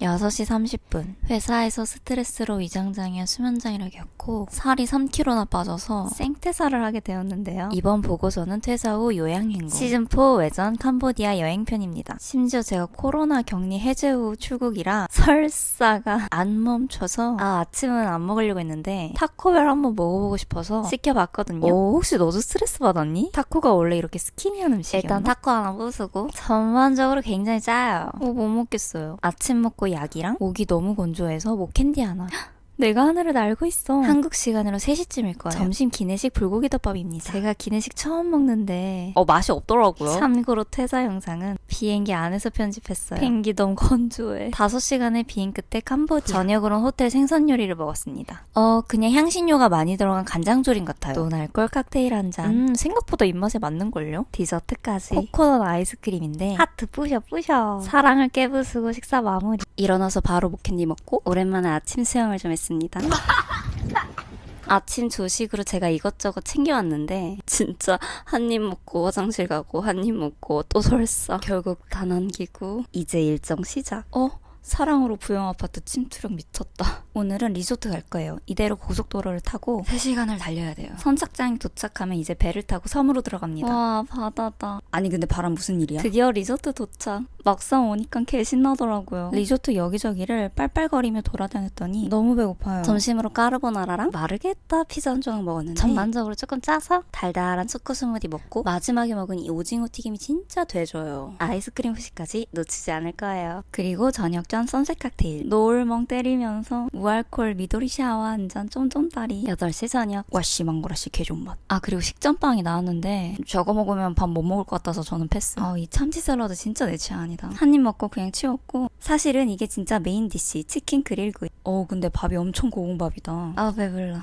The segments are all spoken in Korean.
6시 30분. 회사에서 스트레스로 위장장애와 수면장애를 겪고 살이 3kg나 빠져서 생퇴사를 하게 되었는데요. 이번 보고서는 퇴사 후 요양행군. 시즌4 외전 캄보디아 여행편입니다. 심지어 제가 코로나 격리 해제 후 출국이라 설사가 안 멈춰서 아 아침은 안 먹으려고 했는데 타코벨 한번 먹어보고 싶어서 시켜봤거든요. 오 혹시 너도 스트레스 받았니? 타코가 원래 이렇게 스키니한 음식이었나? 일단 타코 하나 부수고 전반적으로 굉장히 짜요. 어, 못 먹겠어요. 아침 먹고 약이랑 목이 너무 건조해서 목 캔디 하나. 내가 하늘을 날고 있어. 한국 시간으로 3시쯤일 거예요. 점심 기내식 불고기 덮밥입니다. 제가 기내식 처음 먹는데 어 맛이 없더라고요. 참고로 퇴사 영상은 비행기 안에서 편집했어요. 비행기 너무 건조해. 5시간의 비행 끝에 캄보디아. 저녁으로는 호텔 생선 요리를 먹었습니다. 어 그냥 향신료가 많이 들어간 간장조림 같아요. 노날콜 칵테일 한 잔. 음 생각보다 입맛에 맞는걸요? 디저트까지. 코코넛 아이스크림인데 하트 뿌셔 뿌셔. 사랑을 깨부수고 식사 마무리. 일어나서 바로 목캔디 먹고 오랜만에 아침 수영을 좀 했 습니다. 아침 조식으로 제가 이것저것 챙겨왔는데 진짜 한 입 먹고 화장실 가고 한 입 먹고 또 설사 결국 다 남기고 이제 일정 시작 어? 사랑으로 부영 아파트 침투력 미쳤다. 오늘은 리조트 갈 거예요. 이대로 고속도로를 타고 3시간을 달려야 돼요. 선착장에 도착하면 이제 배를 타고 섬으로 들어갑니다. 와, 바다다. 아니 근데 바람 무슨 일이야? 드디어 리조트 도착. 막상 오니까 개 신나더라고요. 리조트 여기저기를 빨빨거리며 돌아다녔더니 너무 배고파요. 점심으로 까르보나라랑 마르게타 피자 한 조각 먹었는데 전반적으로 조금 짜서 달달한 초코 스무디 먹고 마지막에 먹은 이 오징어 튀김이 진짜 되줘요. 아이스크림 후식까지 놓치지 않을 거예요. 그리고 저녁 전 선셋 칵테일 노을멍 때리면서 무알콜 미도리 샤워 한 잔 쫌쫌따리 8시 저녁 와씨 망고라씨 개존맛 아 그리고 식전빵이 나왔는데 저거 먹으면 밥 못 먹을 것 같아서 저는 패스 아이 참치 샐러드 진짜 내 취향이다 한 입 먹고 그냥 치웠고 사실은 이게 진짜 메인 디시 치킨 그릴구이 어 근데 밥이 엄청 고운밥이다 아 배불러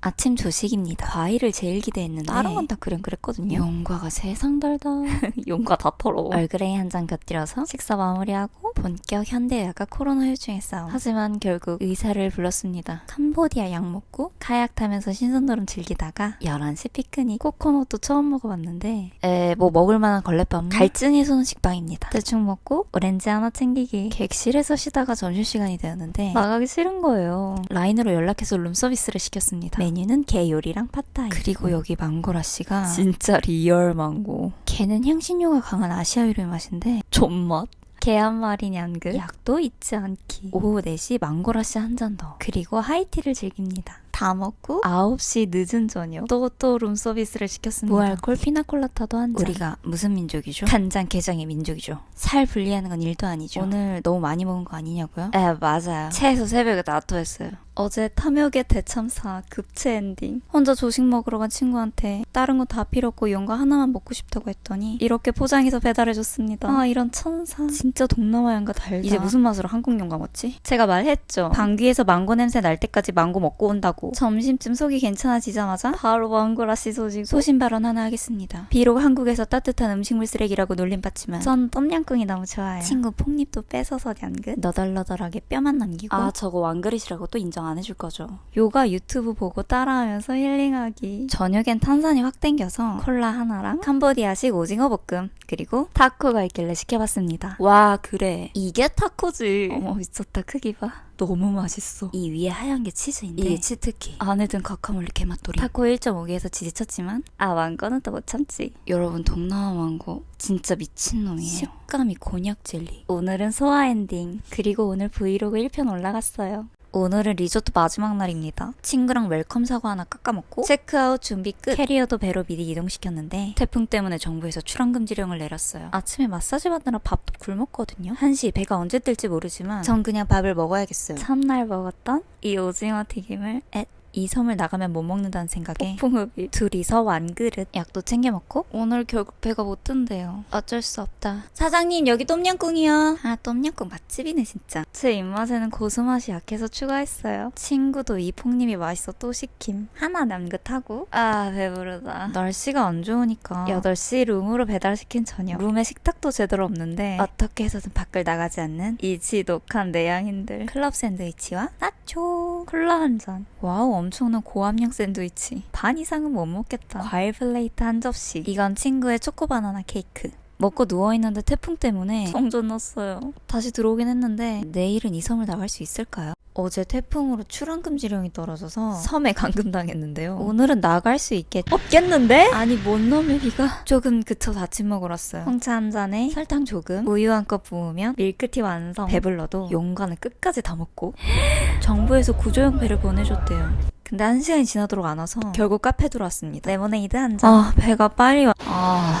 아침 조식입니다. 과일을 제일 기대했는데 다른 건 다 그냥 그랬거든요. 용과가 세상 달다. 용과 다 털어. 얼그레이 한 잔 곁들여서 식사 마무리하고 본격 현대의학과 코로나 혈중의 싸움. 하지만 결국 의사를 불렀습니다. 캄보디아 약 먹고 카약 타면서 신선도름 즐기다가 11시 피크닉 코코넛도 처음 먹어봤는데 에 뭐 먹을 만한 걸레밥 갈증 해소는 식빵입니다. 대충 먹고 오렌지 하나 챙기기 객실에서 쉬다가 점심시간이 되었는데 나가기 싫은 거예요. 라인으로 연락해서 룸서비스를 시켰습니다. 메뉴는 게 요리랑 팟타이. 그리고 여기 망고라 씨가 진짜 리얼 망고. 걔는 향신료가 강한 아시아유의 맛인데 존맛. 개한 마리 냥그 약도 잊지 않기. 오후 4시 망고라씨 한잔 더. 그리고 하이티를 즐깁니다. 다 먹고 9시 늦은 저녁. 또 또 룸서비스를 시켰습니다. 무알콜 피나콜라타도 한 잔. 우리가 무슨 민족이죠? 간장 게장의 민족이죠. 살 분리하는 건 일도 아니죠. 오늘 너무 많이 먹은 거 아니냐고요? 에 맞아요. 최소 새벽에 나토했어요 어제 탐욕의 대참사 급체 엔딩. 혼자 조식 먹으러 간 친구한테 다른 거 다 필요 없고 이런 거 하나만 먹고 싶다고 했더니 이렇게 포장해서 배달해줬습니다. 아 이런 천사. 진짜 동남아 연가 달다. 이제 무슨 맛으로 한국 연가 먹지? 제가 말했죠. 방귀에서 망고 냄새 날 때까지 망고 먹고 온다고. 점심쯤 속이 괜찮아지자마자 바로 망고라씨 소지고 소신 발언 하나 하겠습니다. 비록 한국에서 따뜻한 음식물 쓰레기라고 놀림받지만 전 똠양꿍이 너무 좋아요. 친구 폭립도 뺏어서 얀긋 너덜너덜하게 뼈만 남기고 아 저거 왕그릇이라고 또 인정 안 해줄 거죠 요가 유튜브 보고 따라하면서 힐링하기 저녁엔 탄산이 확 땡겨서 콜라 하나랑 캄보디아식 오징어 볶음 그리고 타코가 있길래 시켜봤습니다 와 그래 이게 타코지 어머 미쳤다 크기 봐 너무 맛있어. 이 위에 하얀 게 치즈인데 이게 치트키. 안에 든 카카몰리 개맛돌이. 타코 1.5개에서 지지쳤지만 아 왕거는 또 못 참지. 여러분 동남아 왕거 진짜 미친놈이에요. 식감이 곤약 젤리. 오늘은 소화 엔딩. 그리고 오늘 브이로그 1편 올라갔어요. 오늘은 리조트 마지막 날입니다. 친구랑 웰컴 사과 하나 깎아먹고 체크아웃 준비 끝. 캐리어도 배로 미리 이동시켰는데 태풍 때문에 정부에서 출항 금지령을 내렸어요. 아침에 마사지 받느라 밥도 굶었거든요. 한시 배가 언제 뜰지 모르지만 전 그냥 밥을 먹어야겠어요. 첫날 먹었던 이 오징어 튀김을 앳. 이 섬을 나가면 못 먹는다는 생각에 폭풍흡이 둘이서 완그릇 약도 챙겨 먹고 오늘 결국 배가 못 뜬대요. 어쩔 수 없다. 사장님 여기 똠양꿍이요. 아 똠양꿍 맛집이네 진짜. 제 입맛에는 고수 맛이 약해서 추가했어요. 친구도 이 폭님이 맛있어 또 시킴. 하나 남긋하고. 아 배부르다. 날씨가 안 좋으니까 8시 룸으로 배달시킨 저녁. 룸에 식탁도 제대로 없는데 어떻게 해서든 밖을 나가지 않는 이 지독한 내향인들. 클럽 샌드위치와 나초. 콜라 한잔. 와우 엄청난 고함량 샌드위치 반 이상은 못 먹겠다 과일 플레이트 한 접시 이건 친구의 초코바나나 케이크 먹고 누워있는데 태풍 때문에 성전 났어요. 다시 들어오긴 했는데 내일은 이 섬을 나갈 수 있을까요? 어제 태풍으로 출항 금지령이 떨어져서 섬에 감금당했는데요. 오늘은 나갈 수 있겠... 없겠는데? 아니 뭔 놈의 비가 조금 그쳐 아침 먹으러 왔어요. 홍차 한 잔에 설탕 조금, 우유 한 컵 부으면 밀크티 완성. 배불러도 용간을 끝까지 다 먹고 정부에서 구조용 배를 보내줬대요. 근데 한 시간이 지나도록 안 와서 결국 카페 들어왔습니다. 레모네이드 한 잔. 아 배가 빨리 와. 아.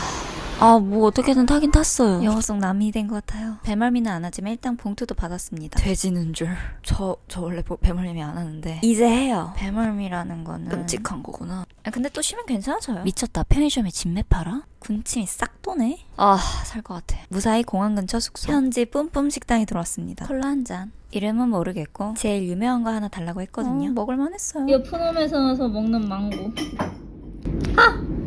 아, 뭐 어떻게든 타긴 탔어요. 영어 속 남이 된 것 같아요. 배멀미는 안 하지만 일단 봉투도 받았습니다. 돼지는 줄. 저, 저 원래 보- 배멀미 안 하는데. 이제 해요. 배멀미라는 거는. 끔찍한 거구나. 아, 근데 또 쉬면 괜찮아져요. 미쳤다. 편의점에 진매 팔아? 군침이 싹 도네? 아, 살 것 같아. 무사히 공항 근처 숙소. 현지 뿜뿜 식당에 들어왔습니다. 콜라 한 잔. 이름은 모르겠고 제일 유명한 거 하나 달라고 했거든요. 먹을만 했어요. 이거 푸놈에서 먹는 망고.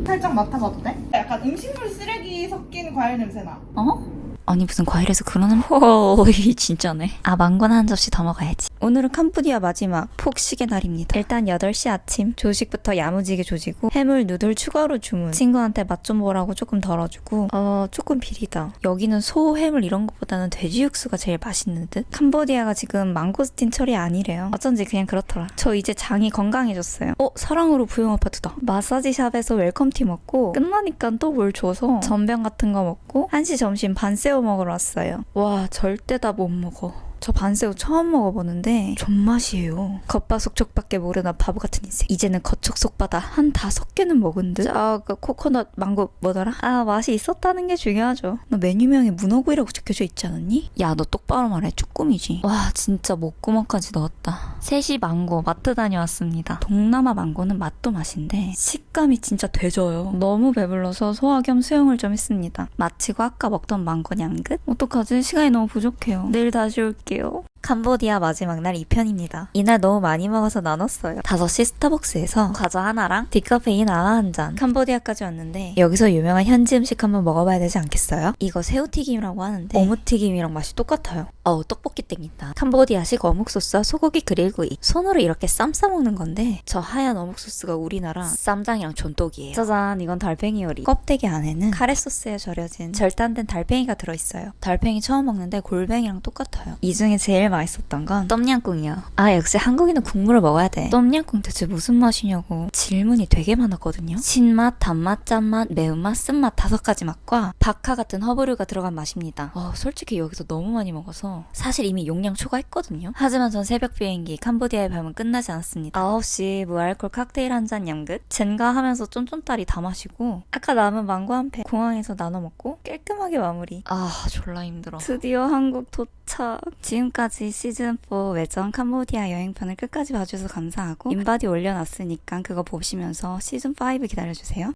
살짝 맡아봐도 돼? 약간 음식물 쓰레기 섞인 과일 냄새 나. 어? 아니 무슨 과일에서 그러는 호이 진짜네. 아 망고는 한 접시 더 먹어야지. 오늘은 캄보디아 마지막 폭식의 날입니다. 일단 8시 아침 조식부터 야무지게 조지고 해물 누들 추가로 주문. 친구한테 맛 좀 보라고 조금 덜어주고 어 조금 비리다. 여기는 소 해물 이런 것보다는 돼지 육수가 제일 맛있는 듯? 캄보디아가 지금 망고스틴 철이 아니래요. 어쩐지 그냥 그렇더라. 저 이제 장이 건강해졌어요. 어 사랑으로 부영 아파트다. 마사지 샵에서 웰컴티 먹고 끝나니까 또 뭘 줘서 전병 같은 거 먹고 한시 점심 반 새우 먹으러 왔어요. 와 절대 다 못 먹어 저 반새우 처음 먹어보는데 존맛이에요. 겉바속 촉밖에 모르나 바보 같은 인생. 이제는 겉촉속바다 한 다섯 개는 먹은 듯. 아 그 코코넛 망고 뭐더라? 아 맛이 있었다는 게 중요하죠. 너 메뉴명에 문어구이라고 적혀져 있지 않았니? 야 너 똑바로 말해 쭈꾸미지. 와 진짜 목구멍까지 넣었다. 셋이 망고 마트 다녀왔습니다. 동남아 망고는 맛도 맛인데 식감이 진짜 되져요. 너무 배불러서 소화 겸 수영을 좀 했습니다. 마치고 아까 먹던 망고 냥긋? 어떡하지? 시간이 너무 부족해요. 내일 다시 올게 요. 캄보디아 마지막 날 2편입니다. 이날 너무 많이 먹어서 나눴어요. 5시 스타벅스에서 과자 하나랑 디카페인 하나 한 잔. 캄보디아까지 왔는데 여기서 유명한 현지 음식 한번 먹어봐야 되지 않겠어요? 이거 새우튀김이라고 하는데 어묵튀김이랑 맛이 똑같아요. 어우 떡볶이 땡긴다. 캄보디아식 어묵 소스와 소고기 그릴구이. 손으로 이렇게 쌈 싸먹는 건데 저 하얀 어묵 소스가 우리나라 쌈장이랑 존떡이에요. 짜잔 이건 달팽이 요리. 껍데기 안에는 카레 소스에 절여진 절단된 달팽이가 들어있어요. 달팽이 처음 먹는데 골뱅이랑 똑같아요. 이 중에 제일 맛있었던 건 똠양꿍이요. 아 역시 한국인은 국물을 먹어야 돼. 똠양꿍 대체 무슨 맛이냐고 질문이 되게 많았거든요. 신맛, 단맛, 짠맛, 매운맛, 쓴맛 다섯 가지 맛과 박하 같은 허브류가 들어간 맛입니다. 어, 솔직히 여기서 너무 많이 먹어서 사실 이미 용량 초과했거든요. 하지만 전 새벽 비행기 캄보디아의 밤은 끝나지 않았습니다. 9시 무알콜 칵테일 한 잔 양긋 젠가 하면서 쫀쫀따리 다 마시고 아까 남은 망고 한 팩 공항에서 나눠 먹고 깔끔하게 마무리. 아 졸라 힘들어. 드디어 한국 도착. 지금 까지 시즌4 외전 캄보디아 여행편을 끝까지 봐주셔서 감사하고 인바디 올려놨으니까 그거 보시면서 시즌5 기다려주세요.